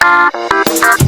Thank you.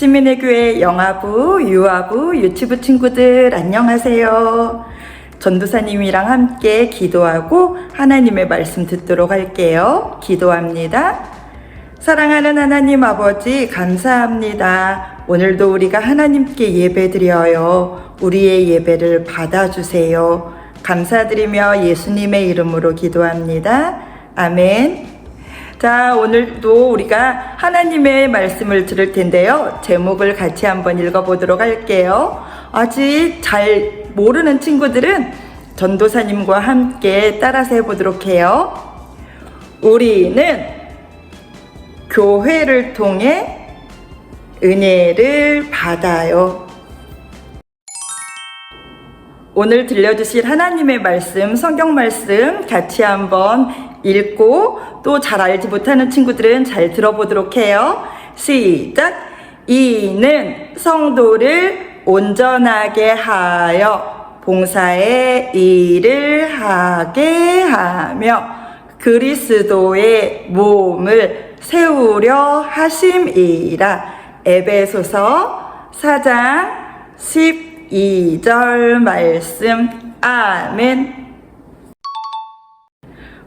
시민의 교회 영화부, 유아부, 유치부 친구들 안녕하세요. 전도사님이랑 함께 기도하고 하나님의 말씀 듣도록 할게요. 기도합니다. 사랑하는 하나님 아버지 감사합니다. 오늘도 우리가 하나님께 예배 드려요. 우리의 예배를 받아주세요. 감사드리며 예수님의 이름으로 기도합니다. 아멘. 자, 오늘도 우리가 하나님의 말씀을 들을 텐데요. 제목을 같이 한번 읽어보도록 할게요. 아직 잘 모르는 친구들은 전도사님과 함께 따라서 해보도록 해요. 우리는 교회를 통해 은혜를 받아요. 오늘 들려주실 하나님의 말씀, 성경 말씀 같이 한번 읽고 또 잘 알지 못하는 친구들은 잘 들어보도록 해요. 시작! 이는 성도를 온전하게 하여 봉사의 일을 하게 하며 그리스도의 몸을 세우려 하심이라. 에베소서 4장 12절 말씀. 아멘.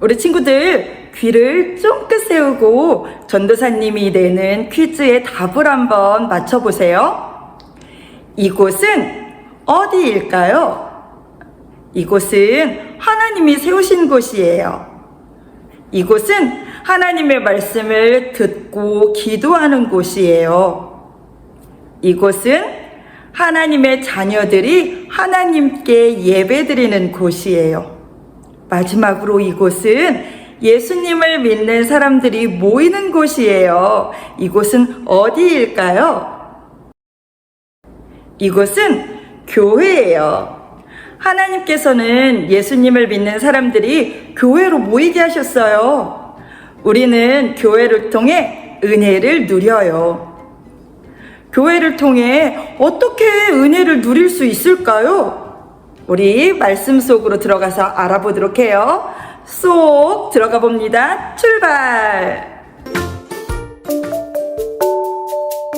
우리 친구들 귀를 쫑긋 세우고 전도사님이 내는 퀴즈의 답을 한번 맞춰보세요. 이곳은 어디일까요? 이곳은 하나님이 세우신 곳이에요. 이곳은 하나님의 말씀을 듣고 기도하는 곳이에요. 이곳은 하나님의 자녀들이 하나님께 예배드리는 곳이에요. 마지막으로 이곳은 예수님을 믿는 사람들이 모이는 곳이에요. 이곳은 어디일까요? 이곳은 교회예요. 하나님께서는 예수님을 믿는 사람들이 교회로 모이게 하셨어요. 우리는 교회를 통해 은혜를 누려요. 교회를 통해 어떻게 은혜를 누릴 수 있을까요? 우리 말씀 속으로 들어가서 알아보도록 해요. 쏙 들어가 봅니다. 출발!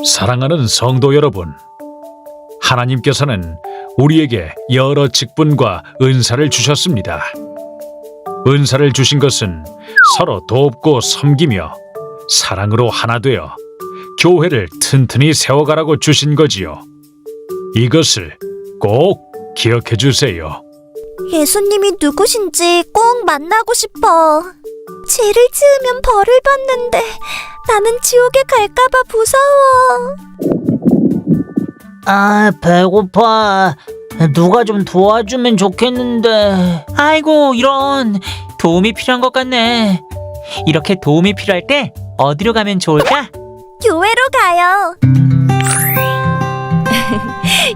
사랑하는 성도 여러분, 하나님께서는 우리에게 여러 직분과 은사를 주셨습니다. 은사를 주신 것은 서로 돕고 섬기며 사랑으로 하나 되어 교회를 튼튼히 세워가라고 주신 거지요. 이것을 꼭 기억해 주세요. 예수님이 누구신지 꼭 만나고 싶어. 죄를 지으면 벌을 받는데 나는 지옥에 갈까봐 무서워. 아, 배고파. 누가 좀 도와주면 좋겠는데. 아이고 이런 도움이 필요한 것 같네. 이렇게 도움이 필요할 때 어디로 가면 좋을까? 교회로 가요.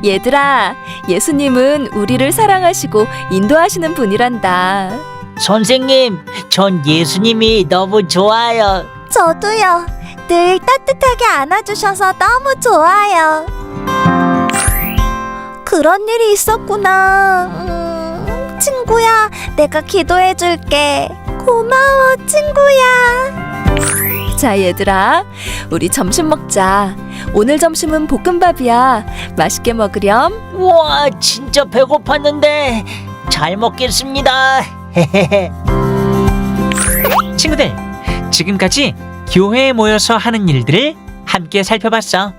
얘들아, 예수님은 우리를 사랑하시고 인도하시는 분이란다. 선생님, 전 예수님이 너무 좋아요. 저도요. 늘 따뜻하게 안아주셔서 너무 좋아요. 그런 일이 있었구나. 음, 친구야, 내가 기도해줄게. 고마워, 친구야. 자, 얘들아, 우리 점심 먹자. 오늘 점심은 볶음밥이야. 맛있게 먹으렴. 와, 진짜 배고팠는데. 잘 먹겠습니다. 친구들, 지금까지 교회에 모여서 하는 일들을 함께 살펴봤어.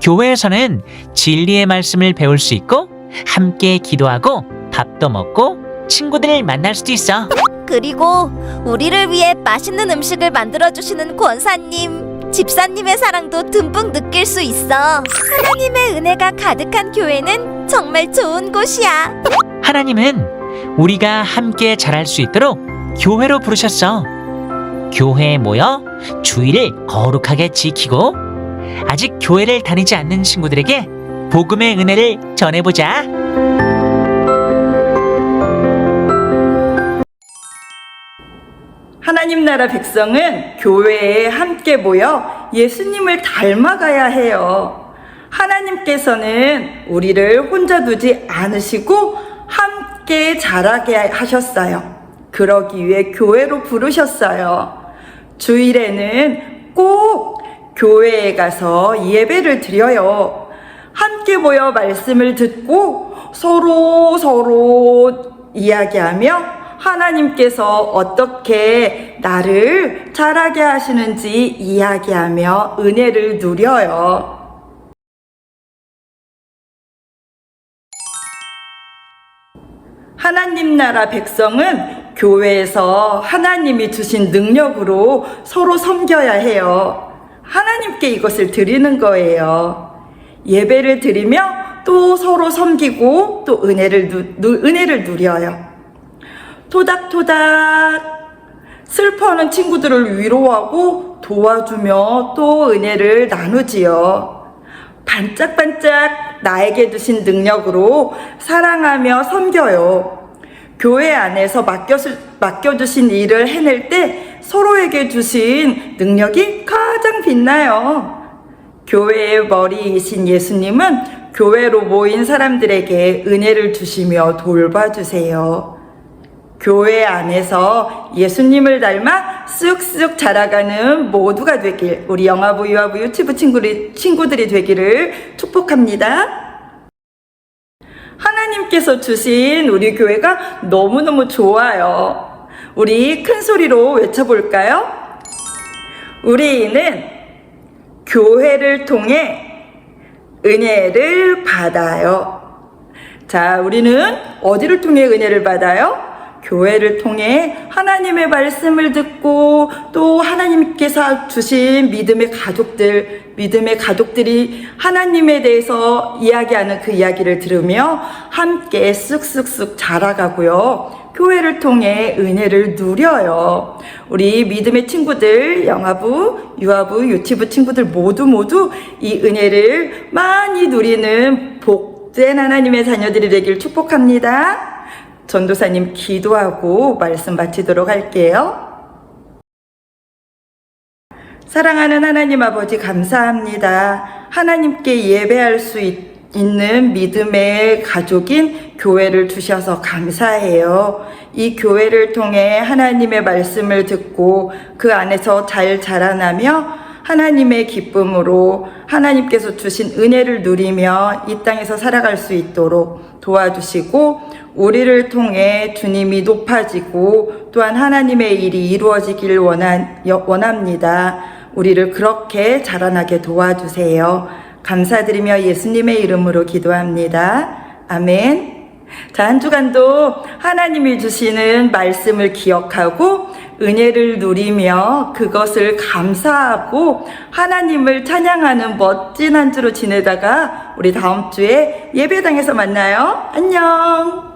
교회에서는 진리의 말씀을 배울 수 있고 함께 기도하고 밥도 먹고 친구들을 만날 수도 있어. 그리고 우리를 위해 맛있는 음식을 만들어 주시는 권사님, 집사님의 사랑도 듬뿍 느낄 수 있어. 하나님의 은혜가 가득한 교회는 정말 좋은 곳이야. 하나님은 우리가 함께 자랄 수 있도록 교회로 부르셨어. 교회에 모여 주의를 거룩하게 지키고 아직 교회를 다니지 않는 친구들에게 복음의 은혜를 전해보자. 하나님 나라 백성은 교회에 함께 모여 예수님을 닮아가야 해요. 하나님께서는 우리를 혼자 두지 않으시고 함께 자라게 하셨어요. 그러기 위해 교회로 부르셨어요. 주일에는 꼭 교회에 가서 예배를 드려요. 함께 모여 말씀을 듣고 서로 서로 이야기하며 하나님께서 어떻게 나를 자라게 하시는지 이야기하며 은혜를 누려요. 하나님 나라 백성은 교회에서 하나님이 주신 능력으로 서로 섬겨야 해요. 하나님께 이것을 드리는 거예요. 예배를 드리며 또 서로 섬기고 또 은혜를 누, 누- 은혜를 누려요. 토닥토닥 슬퍼하는 친구들을 위로하고 도와주며 또 은혜를 나누지요. 반짝반짝 나에게 주신 능력으로 사랑하며 섬겨요. 교회 안에서 맡겨, 맡겨주신 일을 해낼 때 서로에게 주신 능력이 가장 빛나요. 교회의 머리이신 예수님은 교회로 모인 사람들에게 은혜를 주시며 돌봐주세요. 교회 안에서 예수님을 닮아 쑥쑥 자라가는 모두가 되길 우리 영화부 유아부 유튜브 친구들이, 친구들이 되기를 축복합니다. 하나님께서 주신 우리 교회가 너무너무 좋아요. 우리 큰 소리로 외쳐볼까요? 우리는 교회를 통해 은혜를 받아요. 자, 우리는 어디를 통해 은혜를 받아요? 교회를 통해 하나님의 말씀을 듣고 또 하나님께서 주신 믿음의 가족들, 믿음의 가족들이 하나님에 대해서 이야기하는 그 이야기를 들으며 함께 쑥쑥쑥 자라가고요. 교회를 통해 은혜를 누려요. 우리 믿음의 친구들, 영화부, 유아부, 유치부 친구들 모두 모두 이 은혜를 많이 누리는 복된 하나님의 자녀들이 되길 축복합니다. 전도사님 기도하고 말씀 마치도록 할게요. 사랑하는 하나님 아버지 감사합니다. 하나님께 예배할 수 있, 있는 믿음의 가족인 교회를 주셔서 감사해요. 이 교회를 통해 하나님의 말씀을 듣고 그 안에서 잘 자라나며 하나님의 기쁨으로 하나님께서 주신 은혜를 누리며 이 땅에서 살아갈 수 있도록 도와주시고 우리를 통해 주님이 높아지고 또한 하나님의 일이 이루어지길 원한, 원합니다. 우리를 그렇게 자라나게 도와주세요. 감사드리며 예수님의 이름으로 기도합니다. 아멘. 자, 한 주간도 하나님이 주시는 말씀을 기억하고 은혜를 누리며 그것을 감사하고 하나님을 찬양하는 멋진 한 주로 지내다가 우리 다음 주에 예배당에서 만나요. 안녕.